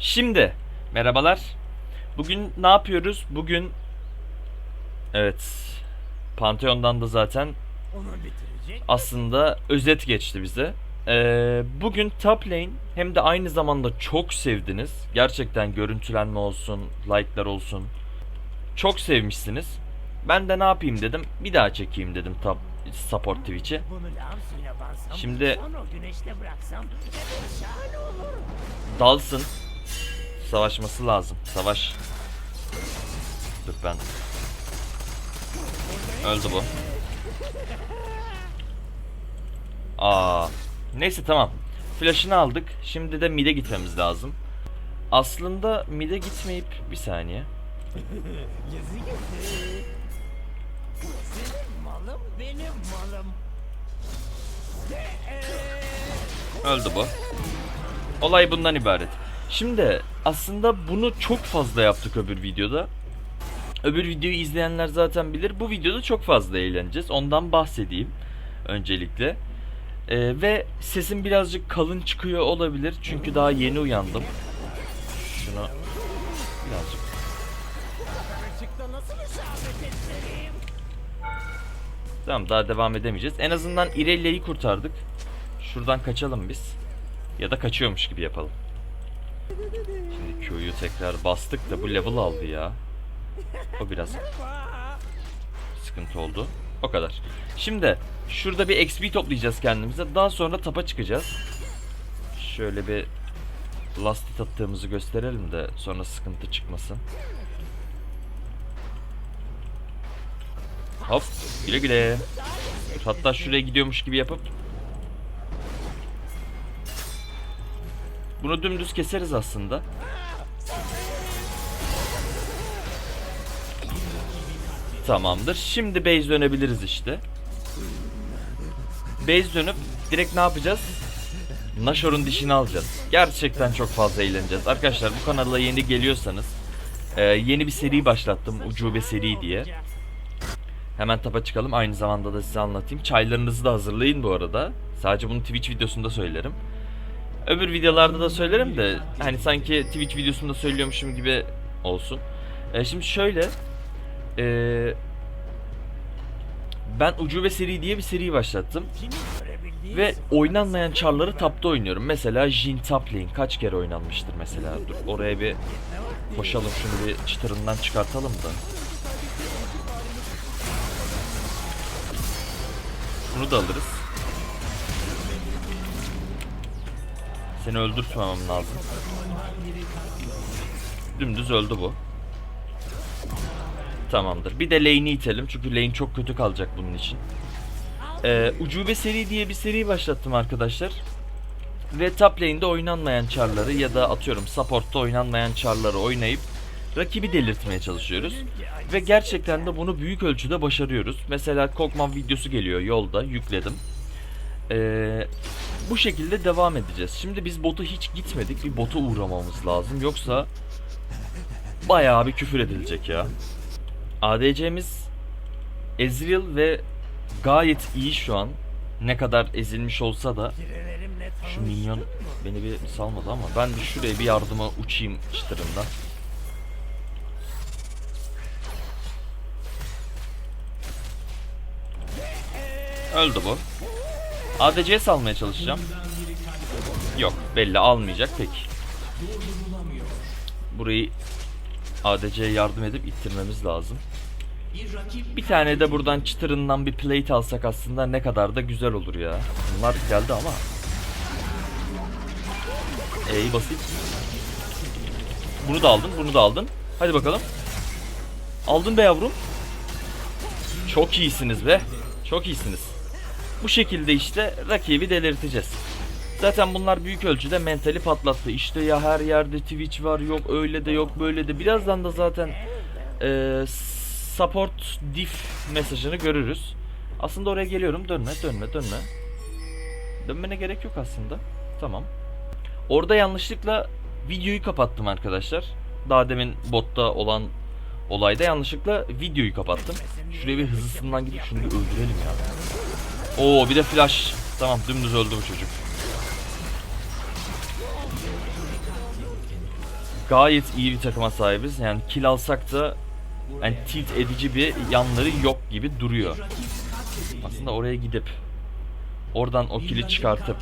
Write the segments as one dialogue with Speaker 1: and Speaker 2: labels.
Speaker 1: Şimdi merhabalar. Bugün ne yapıyoruz? Bugün evet Pantheon'dan da zaten
Speaker 2: Onu bitirecek.
Speaker 1: aslında özet geçti bize. Ee, bugün top lane hem de aynı zamanda çok sevdiniz. Gerçekten görüntülenme olsun, like'lar olsun. Çok sevmişsiniz. Ben de ne yapayım dedim. Bir daha çekeyim dedim top support Twitch'i. Şimdi-. Dalsın. Savaşması lazım. Savaş. Dur ben. Öldü bu. Aa. Neyse tamam. Flash'ını aldık. Şimdi de mid'e gitmemiz lazım. Aslında mid'e gitmeyip bir saniye. Öldü bu. Olay bundan ibaret. Şimdi aslında bunu çok fazla yaptık öbür videoda. Öbür videoyu izleyenler zaten bilir. Bu videoda çok fazla eğleneceğiz. Ondan bahsedeyim öncelikle. Ee, ve sesim birazcık kalın çıkıyor olabilir. Çünkü daha yeni uyandım. Şunu birazcık? Tamam daha devam edemeyeceğiz. En azından İrelia'yı kurtardık. Şuradan kaçalım biz. Ya da kaçıyormuş gibi yapalım. Şimdi Q'yu tekrar bastık da bu level aldı ya. O biraz sıkıntı oldu. O kadar. Şimdi şurada bir XP toplayacağız kendimize. Daha sonra tapa çıkacağız. Şöyle bir last hit attığımızı gösterelim de sonra sıkıntı çıkmasın. Hop güle güle. Hatta şuraya gidiyormuş gibi yapıp Bunu dümdüz keseriz aslında. Tamamdır. Şimdi base dönebiliriz işte. Base dönüp direkt ne yapacağız? Nashor'un dişini alacağız. Gerçekten çok fazla eğleneceğiz. Arkadaşlar bu kanala yeni geliyorsanız e, yeni bir seri başlattım. Ucube seri diye. Hemen tapa çıkalım. Aynı zamanda da size anlatayım. Çaylarınızı da hazırlayın bu arada. Sadece bunu Twitch videosunda söylerim. Öbür videolarda da söylerim de hani sanki Twitch videosunda söylüyormuşum gibi olsun. E, şimdi şöyle e, ben Ucube seri diye bir seri başlattım. Ve oynanmayan çarları tapta oynuyorum. Mesela Jin top lane kaç kere oynanmıştır mesela. Dur oraya bir koşalım şunu bir çıtırından çıkartalım da. Bunu da alırız. Seni öldürtmemem lazım. Dümdüz öldü bu. Tamamdır. Bir de lane'i itelim çünkü lane çok kötü kalacak bunun için. Ee, Ucube seri diye bir seri başlattım arkadaşlar. Ve top lane'de oynanmayan charları ya da atıyorum support'ta oynanmayan charları oynayıp rakibi delirtmeye çalışıyoruz. Ve gerçekten de bunu büyük ölçüde başarıyoruz. Mesela Kog'Maw videosu geliyor yolda yükledim. Ee, bu şekilde devam edeceğiz. Şimdi biz bota hiç gitmedik. Bir bota uğramamız lazım. Yoksa bayağı bir küfür edilecek ya. ADC'miz Ezreal ve gayet iyi şu an. Ne kadar ezilmiş olsa da şu minyon beni bir salmadı ama ben bir şuraya bir yardıma uçayım çıtırından. Öldü bu. ADC'ye salmaya çalışacağım. Yok belli almayacak pek. Burayı ADC'ye yardım edip ittirmemiz lazım. Bir tane de buradan çıtırından bir plate alsak aslında ne kadar da güzel olur ya. Bunlar geldi ama. E'yi basayım. Bunu da aldın, bunu da aldın. Hadi bakalım. Aldın be yavrum. Çok iyisiniz be. Çok iyisiniz. Bu şekilde işte rakibi delirteceğiz. Zaten bunlar büyük ölçüde mentali patlattı. İşte ya her yerde Twitch var yok öyle de yok böyle de. Birazdan da zaten e, support diff mesajını görürüz. Aslında oraya geliyorum. Dönme, dönme, dönme. Dönmene gerek yok aslında. Tamam. Orada yanlışlıkla videoyu kapattım arkadaşlar. Daha demin botta olan olayda yanlışlıkla videoyu kapattım. Şuraya bir hızlısından gidip şunu öldürelim ya. Oo bir de flash. Tamam dümdüz öldü bu çocuk. gayet iyi bir takıma sahibiz. Yani kill alsak da yani tilt edici bir yanları yok gibi duruyor. Aslında oraya gidip oradan o kili çıkartıp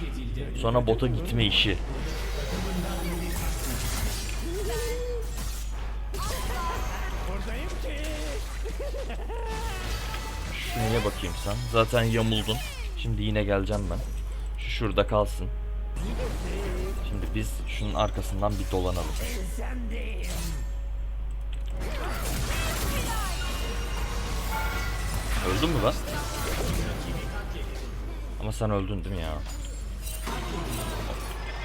Speaker 1: sonra bota gitme işi. Şuraya bakayım sen. Zaten yamuldun. Şimdi yine geleceğim ben. Şu şurada kalsın. Şimdi biz şunun arkasından bir dolanalım. Öldün mü lan? Ama sen öldün değil mi ya?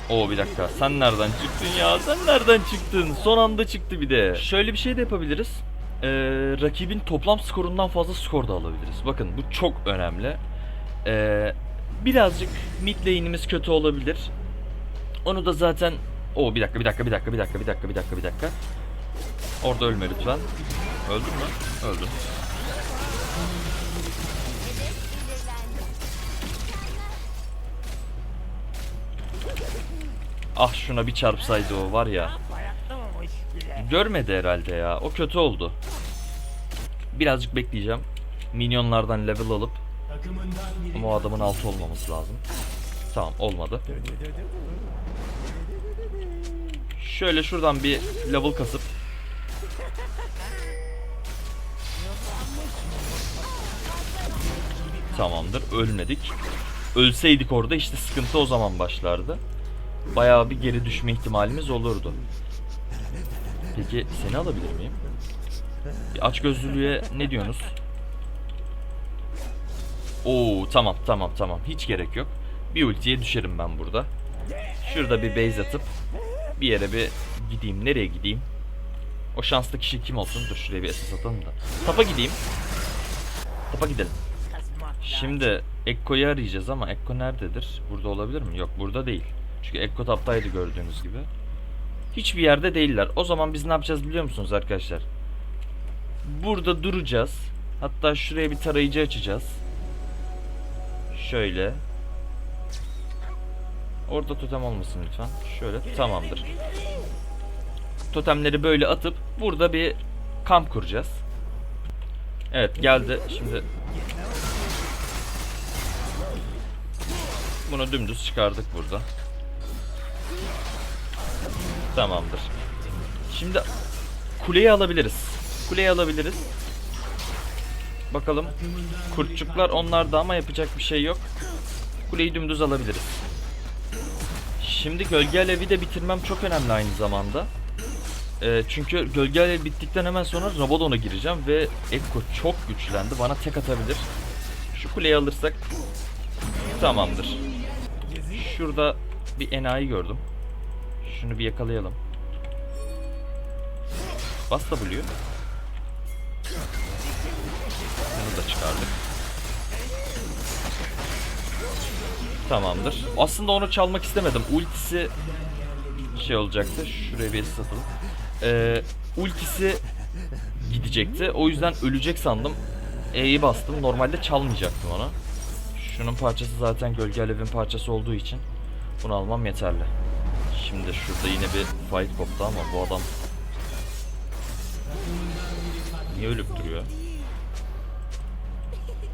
Speaker 1: Oo bir dakika. Sen nereden çıktın ya? Sen nereden çıktın? Son anda çıktı bir de. Şöyle bir şey de yapabiliriz. Ee, rakibin toplam skorundan fazla skor da alabiliriz. Bakın bu çok önemli. Ee, birazcık mid lane'imiz kötü olabilir. Onu da zaten... Oo bir dakika bir dakika bir dakika bir dakika bir dakika bir dakika bir dakika. Orada ölme lütfen. Öldün mü? Öldün. Ah şuna bir çarpsaydı o var ya. Görmedi herhalde ya. O kötü oldu. Birazcık bekleyeceğim. Minyonlardan level alıp ama o adamın altı olmaması lazım. Tamam olmadı. Şöyle şuradan bir level kasıp Tamamdır ölmedik. Ölseydik orada işte sıkıntı o zaman başlardı. Bayağı bir geri düşme ihtimalimiz olurdu. Peki seni alabilir miyim? Bir aç gözlülüğe ne diyorsunuz? Oo tamam tamam tamam hiç gerek yok. Bir ultiye düşerim ben burada. Şurada bir base atıp bir yere bir gideyim. Nereye gideyim? O şanslı kişi kim olsun? Dur şuraya bir SS atalım da. Tapa gideyim. Tapa gidelim. Şimdi Ekko'yu arayacağız ama Ekko nerededir? Burada olabilir mi? Yok burada değil. Çünkü Ekko taptaydı gördüğünüz gibi. Hiçbir yerde değiller. O zaman biz ne yapacağız biliyor musunuz arkadaşlar? Burada duracağız. Hatta şuraya bir tarayıcı açacağız. Şöyle. Orada totem olmasın lütfen. Şöyle tamamdır. Totemleri böyle atıp burada bir kamp kuracağız. Evet geldi. Şimdi Bunu dümdüz çıkardık burada. Tamamdır. Şimdi kuleyi alabiliriz. Kuleyi alabiliriz. Bakalım. Kurtçuklar onlarda ama yapacak bir şey yok. Kuleyi dümdüz alabiliriz. Şimdi gölge alevi de bitirmem çok önemli aynı zamanda. Ee, çünkü gölge alevi bittikten hemen sonra Rabadon'a gireceğim ve Ekko çok güçlendi. Bana tek atabilir. Şu kuleyi alırsak tamamdır. Şurada bir enayi gördüm. Şunu bir yakalayalım. Bas W. Bunu da çıkardık. Tamamdır. Aslında onu çalmak istemedim. Ultisi şey olacaktı. Şuraya bir satalım. Ee, ultisi gidecekti. O yüzden ölecek sandım. E'yi bastım. Normalde çalmayacaktım onu. Şunun parçası zaten gölge alevin parçası olduğu için bunu almam yeterli. Şimdi şurada yine bir fight koptu ama bu adam niye ölüp duruyor?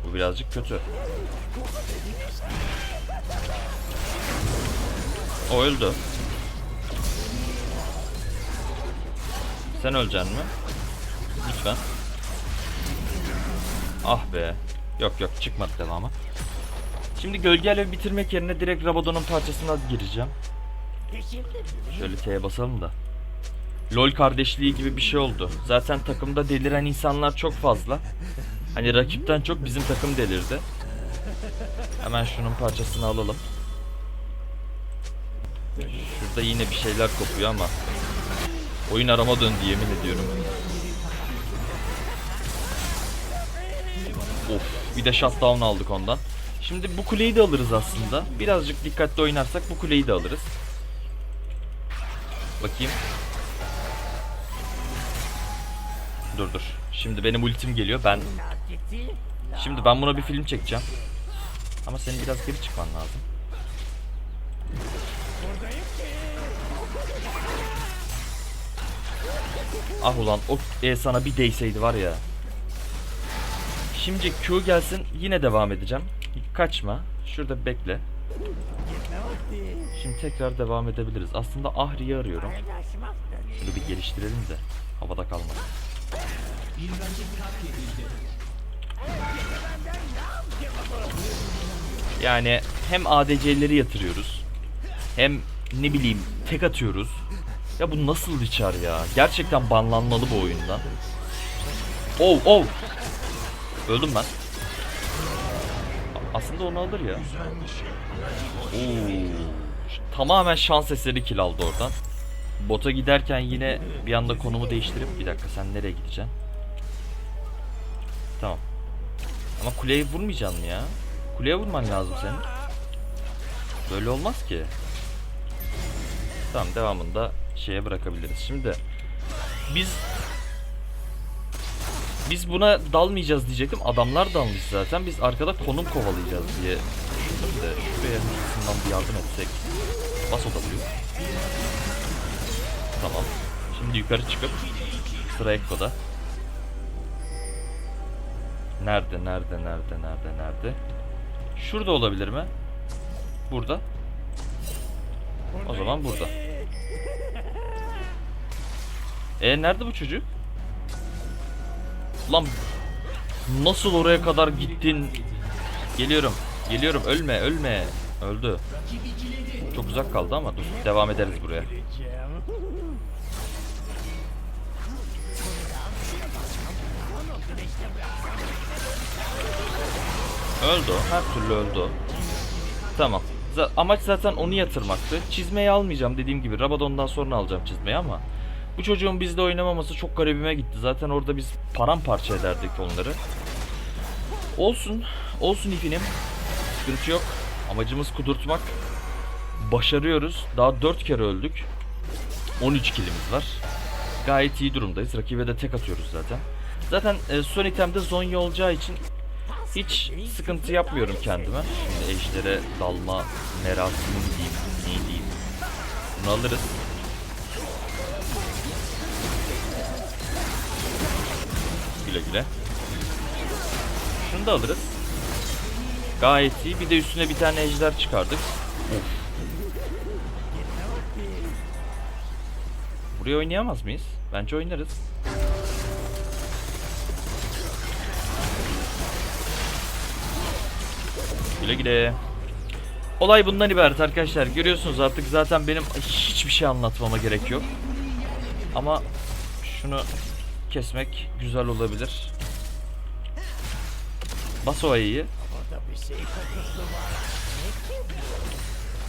Speaker 1: Bu birazcık kötü. O öldü. Sen öleceksin mi? Lütfen. Ah be. Yok yok çıkmadı devamı. Şimdi gölge bitirmek yerine direkt Rabadon'un parçasına gireceğim. Şöyle T'ye basalım da. LOL kardeşliği gibi bir şey oldu. Zaten takımda deliren insanlar çok fazla. Hani rakipten çok bizim takım delirdi. Hemen şunun parçasını alalım. Şurada yine bir şeyler kopuyor ama oyun arama döndü yemin ediyorum. Of bir de shutdown aldık ondan. Şimdi bu kuleyi de alırız aslında. Birazcık dikkatli oynarsak bu kuleyi de alırız. Bakayım. Dur dur. Şimdi benim ultim geliyor. Ben şimdi ben buna bir film çekeceğim. Ama senin biraz geri çıkman lazım. Ah ulan o E sana bir değseydi var ya. Şimdi Q gelsin yine devam edeceğim. Kaçma. Şurada bekle. Şimdi tekrar devam edebiliriz. Aslında Ahri'yi arıyorum. Şunu bir geliştirelim de havada kalmasın. Yani hem ADC'leri yatırıyoruz. Hem ne bileyim tek atıyoruz. Ya bu nasıl bir çar ya? Gerçekten banlanmalı bu oyunda. Oh oh. Öldüm ben. Aslında onu alır ya. Oo. Tamamen şans eseri kill aldı oradan. Bota giderken yine bir anda konumu değiştirip bir dakika sen nereye gideceksin? Tamam. Ama kuleye vurmayacaksın mı ya? Kuleye vurman lazım senin. Böyle olmaz ki. Tamam devamında şeye bırakabiliriz. Şimdi biz biz buna dalmayacağız diyecektim. Adamlar dalmış zaten. Biz arkada konum kovalayacağız diye de şuraya hızlısından bir yardım etsek. Bas o W. Tamam. Şimdi yukarı çıkıp sıra Ekko'da. Nerede, nerede, nerede, nerede, nerede? Şurada olabilir mi? Burada. O zaman burada. E nerede bu çocuk? Lan nasıl oraya kadar gittin? Geliyorum. Geliyorum. Ölme, ölme. Öldü. Çok uzak kaldı ama dur. Devam ederiz buraya. Öldü. Her türlü öldü. Tamam. Za- amaç zaten onu yatırmaktı. Çizmeyi almayacağım dediğim gibi. Rabadon'dan sonra alacağım çizmeyi ama bu çocuğun bizde oynamaması çok garibime gitti. Zaten orada biz paramparça ederdik onları. Olsun. Olsun ifinim. Sıkıntı yok. Amacımız kudurtmak. Başarıyoruz. Daha 4 kere öldük. 13 kilimiz var. Gayet iyi durumdayız. Rakibe de tek atıyoruz zaten. Zaten e, son itemde Zonya olacağı için hiç sıkıntı yapmıyorum kendime. Şimdi ejdere dalma merasimi mi diyeyim, ne diyeyim. Bunu alırız. Güle güle. Şunu da alırız. Gayet iyi. Bir de üstüne bir tane ejder çıkardık. Buraya oynayamaz mıyız? Bence oynarız. Güle güle. Olay bundan ibaret arkadaşlar. Görüyorsunuz artık zaten benim hiçbir şey anlatmama gerek yok. Ama şunu kesmek güzel olabilir. Bas o ayıyı.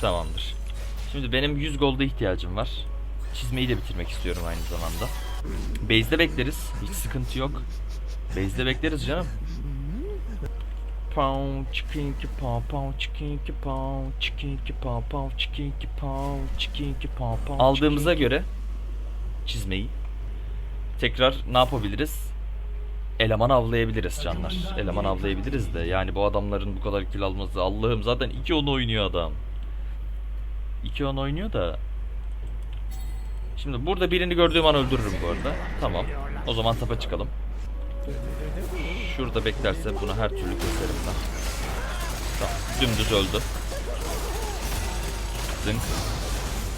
Speaker 1: Tamamdır. Şimdi benim 100 golda ihtiyacım var. Çizmeyi de bitirmek istiyorum aynı zamanda. Base'de bekleriz. Hiç sıkıntı yok. Base'de bekleriz canım. Pow, chicken ki pow, pow, chicken ki pow, chicken ki pow, pow, chicken ki pow, chicken ki pow, pow. Aldığımıza göre çizmeyi tekrar ne yapabiliriz? Eleman avlayabiliriz canlar. Eleman avlayabiliriz de yani bu adamların bu kadar kill alması Allah'ım zaten 2 10 oynuyor adam. 2 10 oynuyor da Şimdi burada birini gördüğüm an öldürürüm bu arada. Tamam. O zaman tapa çıkalım. Şurada beklerse bunu her türlü keserim ben. Tamam. Dümdüz öldü. Zınk.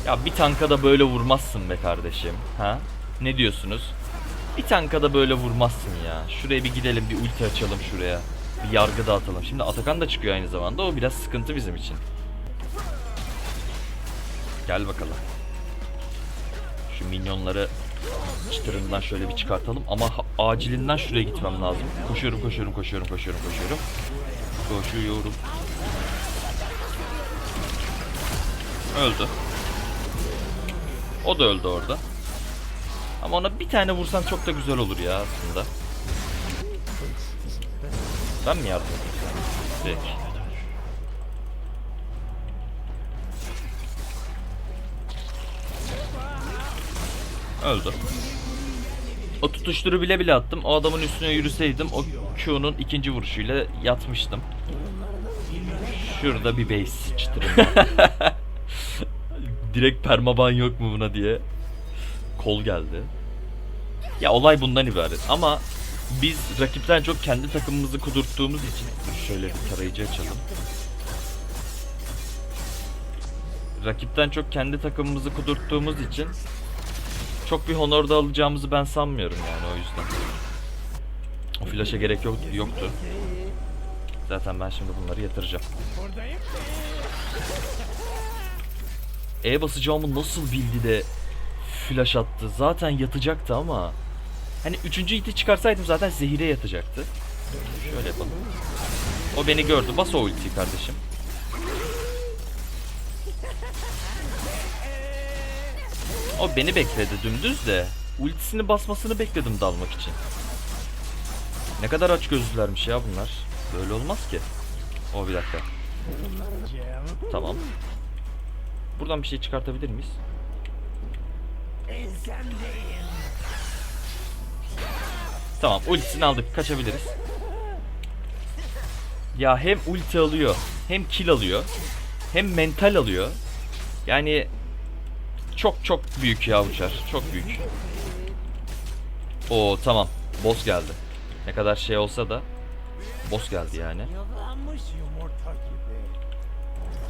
Speaker 1: Ya bir tanka da böyle vurmazsın be kardeşim. Ha? Ne diyorsunuz? Bir tanka da böyle vurmazsın ya. Şuraya bir gidelim bir ulti açalım şuraya. Bir yargı dağıtalım. Şimdi Atakan da çıkıyor aynı zamanda. O biraz sıkıntı bizim için. Gel bakalım. Şu minyonları çıtırından şöyle bir çıkartalım ama acilinden şuraya gitmem lazım. Koşuyorum, koşuyorum, koşuyorum, koşuyorum, koşuyorum. Koşuyorum. Öldü. O da öldü orada. Ama ona bir tane vursan çok da güzel olur ya aslında. Ben mi yardım edeyim? Peki. Öldü. O tutuşturu bile bile attım. O adamın üstüne yürüseydim o Q'nun ikinci vuruşuyla yatmıştım. Şurada bir base çıtırım. Direkt permaban yok mu buna diye. Kol geldi. Ya olay bundan ibaret ama biz rakipten çok kendi takımımızı kudurttuğumuz için şöyle bir tarayıcı açalım. Rakipten çok kendi takımımızı kudurttuğumuz için çok bir honor da alacağımızı ben sanmıyorum yani o yüzden. O flaşa gerek yok, yoktu. Zaten ben şimdi bunları yatıracağım. E basacağımı nasıl bildi de flash attı. Zaten yatacaktı ama. Hani üçüncü iti çıkarsaydım zaten zehire yatacaktı. Şöyle yapalım. O beni gördü. Bas o ultiyi kardeşim. O beni bekledi dümdüz de. Ultisini basmasını bekledim dalmak için. Ne kadar aç gözlülermiş ya bunlar. Böyle olmaz ki. O bir dakika. Tamam. Buradan bir şey çıkartabilir miyiz? Tamam ultisini aldık kaçabiliriz. Ya hem ulti alıyor hem kill alıyor hem mental alıyor. Yani çok çok büyük ya uçar. Çok büyük. Oo tamam. Boss geldi. Ne kadar şey olsa da boss geldi yani.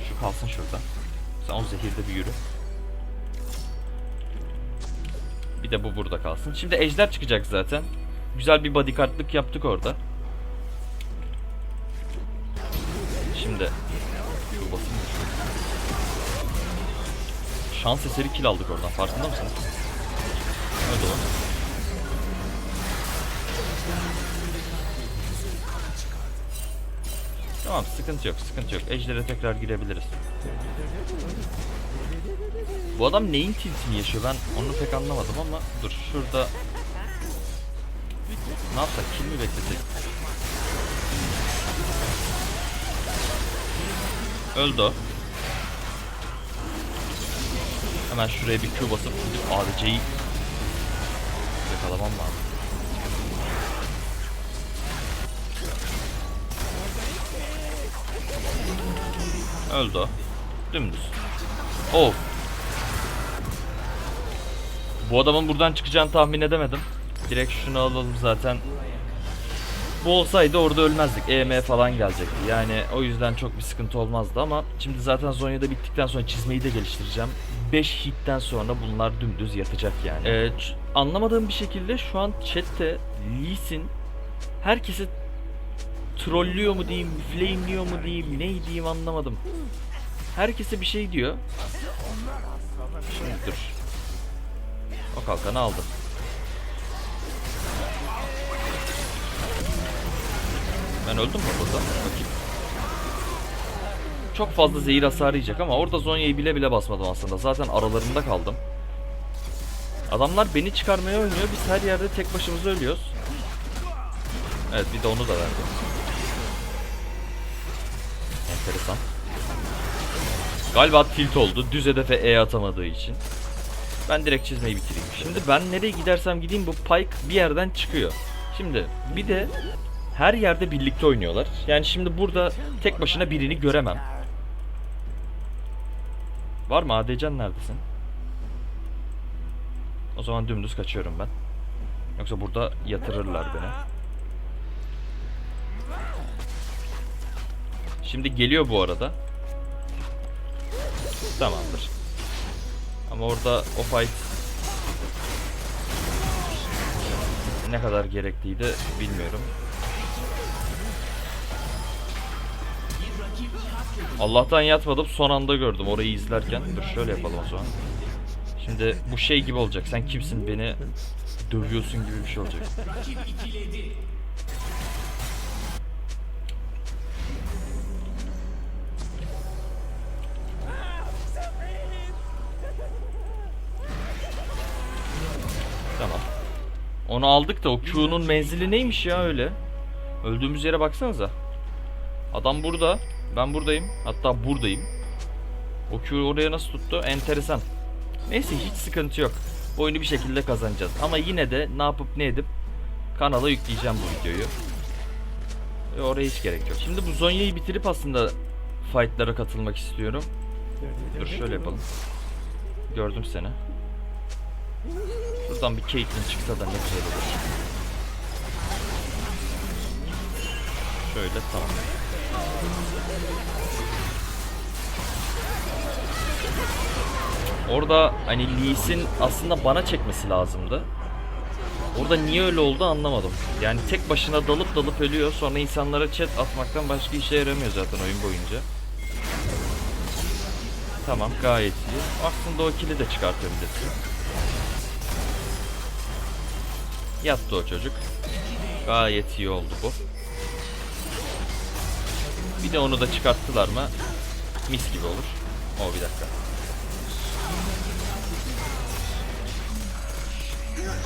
Speaker 1: Şu kalsın şurada. Sen o zehirde bir yürü. De bu burada kalsın. Şimdi ejder çıkacak zaten. Güzel bir bodyguardlık yaptık orada. Şimdi? Şans eseri kill aldık oradan. Farkında mısınız? Öyle o. Tamam sıkıntı yok sıkıntı yok. Ejder'e tekrar girebiliriz. Bu adam neyin tiltini yaşıyor ben onu pek anlamadım ama dur şurada ne yapsak kill mi beklesek? Öldü. Hemen şuraya bir Q basıp gidip ADC'yi yakalamam lazım. Öldü o. Dümdüz. Oh. Bu adamın buradan çıkacağını tahmin edemedim. Direkt şunu alalım zaten. Bu olsaydı orada ölmezdik. EM falan gelecekti. Yani o yüzden çok bir sıkıntı olmazdı ama şimdi zaten Zonya'da bittikten sonra çizmeyi de geliştireceğim. 5 hitten sonra bunlar dümdüz yatacak yani. Ee, anlamadığım bir şekilde şu an chatte Lee Sin herkesi trollüyor mu diyeyim, flameliyor mu diyeyim, ne diyeyim anlamadım. Herkese bir şey diyor. Şimdi dur. O kalkanı aldı. Ben öldüm mü burada? Bakayım. Çok fazla zehir hasarı yiyecek ama orada Zonya'yı bile bile basmadım aslında. Zaten aralarında kaldım. Adamlar beni çıkarmaya oynuyor. Biz her yerde tek başımıza ölüyoruz. Evet bir de onu da verdi. Enteresan. Galiba tilt oldu. Düz hedefe E atamadığı için. Ben direkt çizmeyi bitireyim. Şimdi ben nereye gidersem gideyim bu Pike bir yerden çıkıyor. Şimdi bir de her yerde birlikte oynuyorlar. Yani şimdi burada tek başına birini göremem. Var mı Adecan neredesin? O zaman dümdüz kaçıyorum ben. Yoksa burada yatırırlar beni. Şimdi geliyor bu arada. Tamamdır. Ama orada o fight ne kadar gerekliydi bilmiyorum. Allah'tan yatmadım son anda gördüm orayı izlerken. Dur şöyle yapalım o zaman. Şimdi bu şey gibi olacak. Sen kimsin beni dövüyorsun gibi bir şey olacak. Onu aldık da o Q'nun menzili neymiş ya öyle? Öldüğümüz yere baksanıza. Adam burada. Ben buradayım. Hatta buradayım. O Q oraya nasıl tuttu? Enteresan. Neyse hiç sıkıntı yok. Bu oyunu bir şekilde kazanacağız. Ama yine de ne yapıp ne edip kanala yükleyeceğim bu videoyu. Ve oraya hiç gerek yok. Şimdi bu Zonya'yı bitirip aslında fightlara katılmak istiyorum. Dur şöyle yapalım. Gördüm seni. Şurada Bottan bir Caitlyn çıksa da ne güzel olur. Şöyle tamam. Orada hani Lee'sin aslında bana çekmesi lazımdı. Orada niye öyle oldu anlamadım. Yani tek başına dalıp dalıp ölüyor sonra insanlara chat atmaktan başka işe yaramıyor zaten oyun boyunca. Tamam gayet iyi. Aslında o kili de çıkartabilirsin. Yattı o çocuk. Gayet iyi oldu bu. Bir de onu da çıkarttılar mı mis gibi olur. O bir dakika.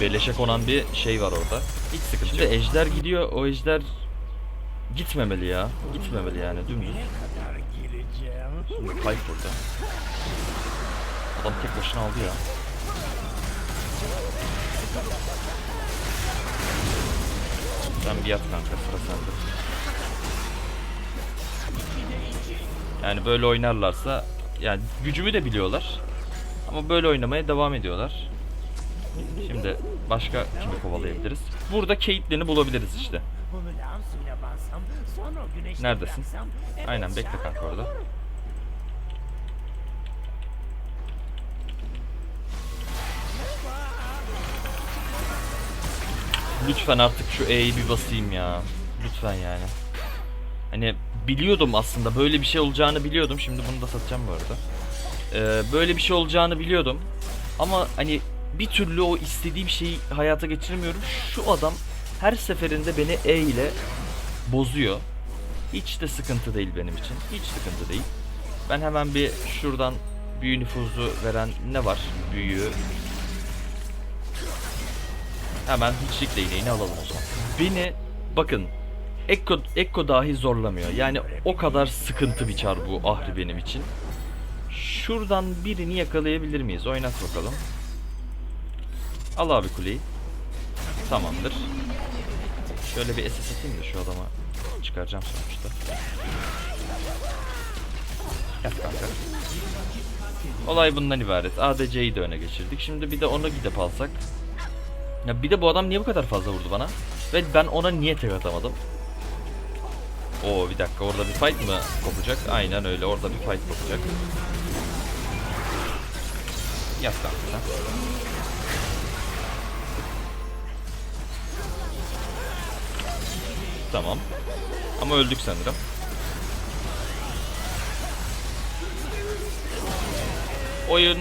Speaker 1: Beleşe konan bir şey var orada. Hiç sıkıntı Şimdi ejder gidiyor. O ejder gitmemeli ya. Gitmemeli yani dümdüz. Pike burada. Adam tek başına aldı ya. Sen bir yat kanka sıra sende. Yani böyle oynarlarsa yani gücümü de biliyorlar. Ama böyle oynamaya devam ediyorlar. Şimdi başka kimi kovalayabiliriz? Burada Caitlyn'i bulabiliriz işte. Neredesin? Aynen bekle kanka orada. Lütfen artık şu E'yi bir basayım ya. Lütfen yani. Hani biliyordum aslında böyle bir şey olacağını biliyordum. Şimdi bunu da satacağım bu arada. Ee, böyle bir şey olacağını biliyordum. Ama hani bir türlü o istediğim şeyi hayata geçiremiyorum. Şu adam her seferinde beni E ile bozuyor. Hiç de sıkıntı değil benim için. Hiç sıkıntı değil. Ben hemen bir şuradan büyü nüfuzu veren ne var? Büyüğü Hemen hiçlik değneğini alalım o zaman. Beni bakın Ekko, Ekko dahi zorlamıyor. Yani o kadar sıkıntı bir çar bu Ahri benim için. Şuradan birini yakalayabilir miyiz? Oynat bakalım. Al abi kuleyi. Tamamdır. Şöyle bir SS atayım da şu adama çıkaracağım sonuçta. Yat kanka. Olay bundan ibaret. ADC'yi de öne geçirdik. Şimdi bir de onu gidip alsak. Ya bir de bu adam niye bu kadar fazla vurdu bana? Ve ben ona niye tek atamadım? Oo bir dakika orada bir fight mı kopacak? Aynen öyle orada bir fight kopacak. Yat sen. Tamam. Ama öldük sanırım. Oyun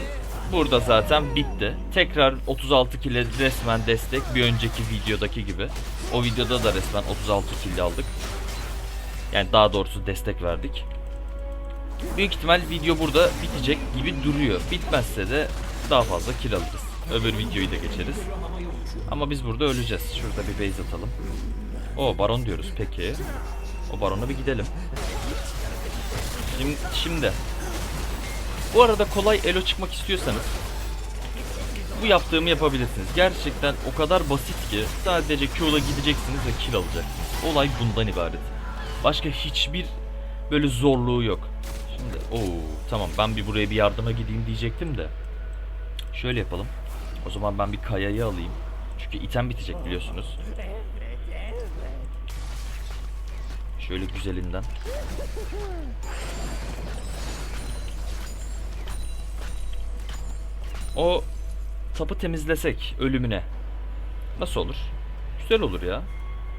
Speaker 1: burada zaten bitti. Tekrar 36 kille resmen destek bir önceki videodaki gibi. O videoda da resmen 36 kill aldık. Yani daha doğrusu destek verdik. Büyük ihtimal video burada bitecek gibi duruyor. Bitmezse de daha fazla kill alırız. Öbür videoyu da geçeriz. Ama biz burada öleceğiz. Şurada bir base atalım. O baron diyoruz peki. O barona bir gidelim. Şimdi, şimdi bu arada kolay elo çıkmak istiyorsanız bu yaptığımı yapabilirsiniz. Gerçekten o kadar basit ki sadece Q'la gideceksiniz ve kill alacaksınız. Olay bundan ibaret. Başka hiçbir böyle zorluğu yok. Şimdi o tamam ben bir buraya bir yardıma gideyim diyecektim de. Şöyle yapalım. O zaman ben bir kayayı alayım. Çünkü item bitecek biliyorsunuz. Şöyle güzelinden. O tapı temizlesek ölümüne nasıl olur? Güzel olur ya.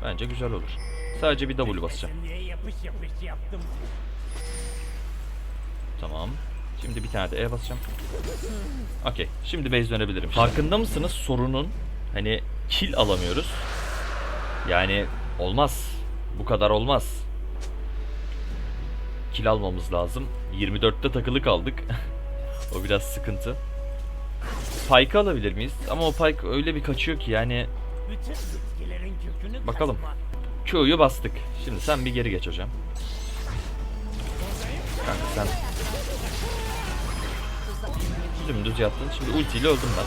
Speaker 1: Bence güzel olur. Sadece bir W basacağım.
Speaker 2: Diye yapış yapış yaptım.
Speaker 1: Tamam. Şimdi bir tane de E basacağım. Okey. Şimdi base dönebilirim. Farkında mısınız sorunun? Hani kill alamıyoruz. Yani olmaz. Bu kadar olmaz. Kill almamız lazım. 24'te takılı kaldık. o biraz sıkıntı. Pike'ı alabilir miyiz? Ama o Pike öyle bir kaçıyor ki yani Bakalım. Q'yu bastık. Şimdi sen bir geri geç hocam. Kanka sen dümdüz yattın. Şimdi ultiyle öldüm ben.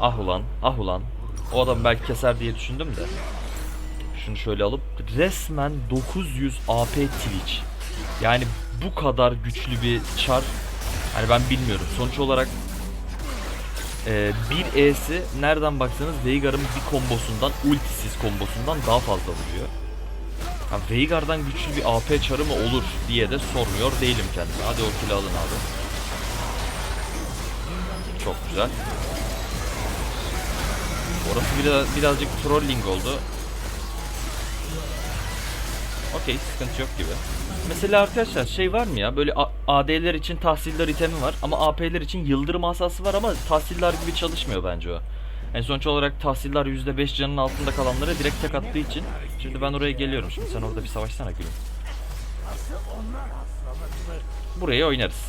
Speaker 1: Ah ulan, ah ulan. O adam belki keser diye düşündüm de. Şunu şöyle alıp resmen 900 AP Twitch. Yani bu kadar güçlü bir çar. Hani ben bilmiyorum. Sonuç olarak Ee, bir E'si nereden baksanız Veigar'ın bir kombosundan, ultisiz kombosundan daha fazla vuruyor. Ha, Veigar'dan güçlü bir AP çarı mı olur diye de sormuyor değilim kendime. Hadi o kili alın abi. Çok güzel. Orası biraz, birazcık trolling oldu. Okey sıkıntı yok gibi. Mesela arkadaşlar şey var mı ya böyle AD'ler için tahsiller itemi var ama AP'ler için yıldırım asası var ama tahsiller gibi çalışmıyor bence o. En sonuç olarak tahsiller %5 canın altında kalanlara direkt tek attığı için. Şimdi ben oraya geliyorum. Şimdi sen orada bir savaşsana gülüm. Buraya oynarız.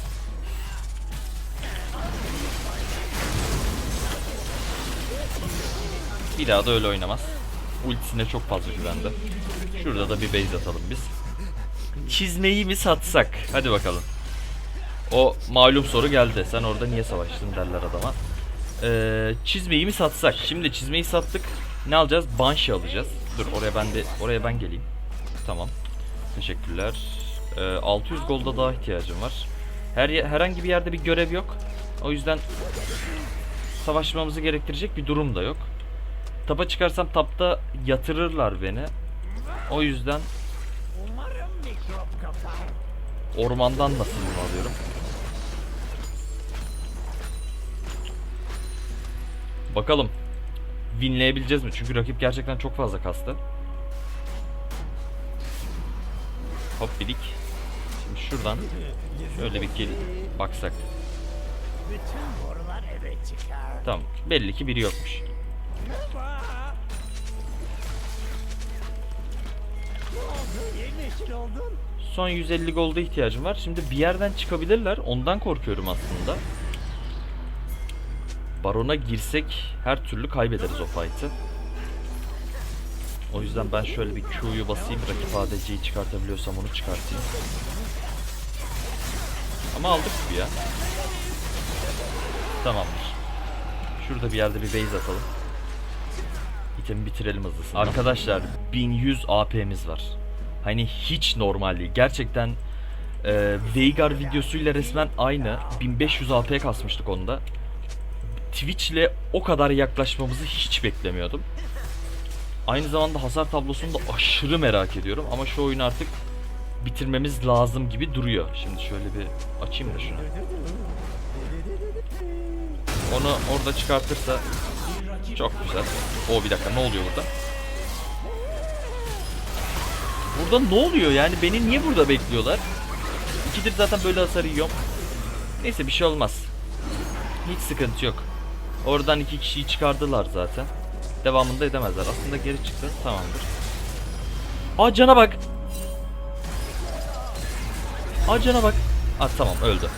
Speaker 1: Bir daha da öyle oynamaz. Ultisine çok fazla güvendi. Şurada da bir base atalım biz. Çizmeyi mi satsak? Hadi bakalım. O malum soru geldi. Sen orada niye savaştın derler adama. Ee, çizmeyi mi satsak? Şimdi çizmeyi sattık. Ne alacağız? Banshee alacağız. Dur oraya ben de oraya ben geleyim. Tamam. Teşekkürler. Ee, 600 golda daha ihtiyacım var. Her herhangi bir yerde bir görev yok. O yüzden savaşmamızı gerektirecek bir durum da yok. Tapa çıkarsam tapta yatırırlar beni. O yüzden ormandan nasibimi alıyorum. Bakalım. Winleyebileceğiz mi? Çünkü rakip gerçekten çok fazla kastı. Hop bidik. Şimdi şuradan şöyle bir kill baksak. Tamam. Belli ki biri yokmuş.
Speaker 2: Ne oldu? Yemyeşil oldun.
Speaker 1: Son 150 golda ihtiyacım var. Şimdi bir yerden çıkabilirler. Ondan korkuyorum aslında. Barona girsek her türlü kaybederiz o fight'ı. O yüzden ben şöyle bir Q'yu basayım. Rakip ADC'yi çıkartabiliyorsam onu çıkartayım. Ama aldık gibi ya. Tamamdır. Şurada bir yerde bir base atalım. İtemi bitirelim hızlısından. Arkadaşlar 1100 AP'miz var. Hani hiç normal değil. Gerçekten e, Veigar videosuyla resmen aynı. 1500 AP kasmıştık onda. Twitch'le o kadar yaklaşmamızı hiç beklemiyordum. Aynı zamanda hasar tablosunu da aşırı merak ediyorum ama şu oyunu artık bitirmemiz lazım gibi duruyor. Şimdi şöyle bir açayım da şunu. Onu orada çıkartırsa çok güzel. O bir dakika ne oluyor burada? Burada ne oluyor yani? Beni niye burada bekliyorlar? İkidir zaten böyle hasar yiyorum. Neyse bir şey olmaz. Hiç sıkıntı yok. Oradan iki kişiyi çıkardılar zaten. Devamında edemezler. Aslında geri çıktı. Tamamdır. Aa cana bak. Aa cana bak. Aa tamam öldü.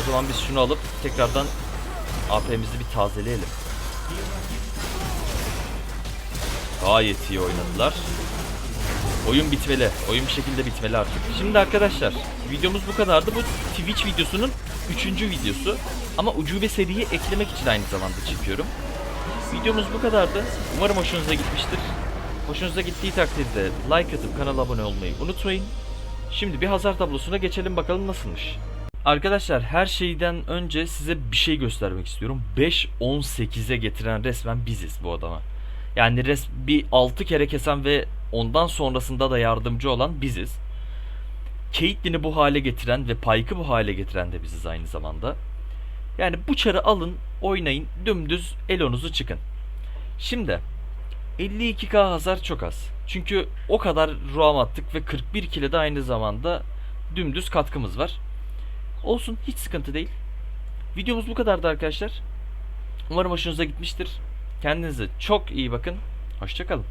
Speaker 1: O zaman biz şunu alıp tekrardan AP'mizi bir tazeleyelim. Gayet iyi oynadılar. Oyun bitmeli. Oyun bir şekilde bitmeli artık. Şimdi arkadaşlar videomuz bu kadardı. Bu Twitch videosunun 3. videosu. Ama ucube seriyi eklemek için aynı zamanda çekiyorum. Videomuz bu kadardı. Umarım hoşunuza gitmiştir. Hoşunuza gittiği takdirde like atıp kanala abone olmayı unutmayın. Şimdi bir hazar tablosuna geçelim bakalım nasılmış. Arkadaşlar her şeyden önce size bir şey göstermek istiyorum. 5-18'e getiren resmen biziz bu adama. Yani res bir 6 kere kesen ve ondan sonrasında da yardımcı olan biziz. Caitlyn'i bu hale getiren ve Pyke'ı bu hale getiren de biziz aynı zamanda. Yani bu çarı alın, oynayın, dümdüz elonuzu çıkın. Şimdi 52k hasar çok az. Çünkü o kadar roam attık ve 41 kile de aynı zamanda dümdüz katkımız var. Olsun hiç sıkıntı değil. Videomuz bu kadardı arkadaşlar. Umarım hoşunuza gitmiştir. Kendinize çok iyi bakın. Hoşçakalın.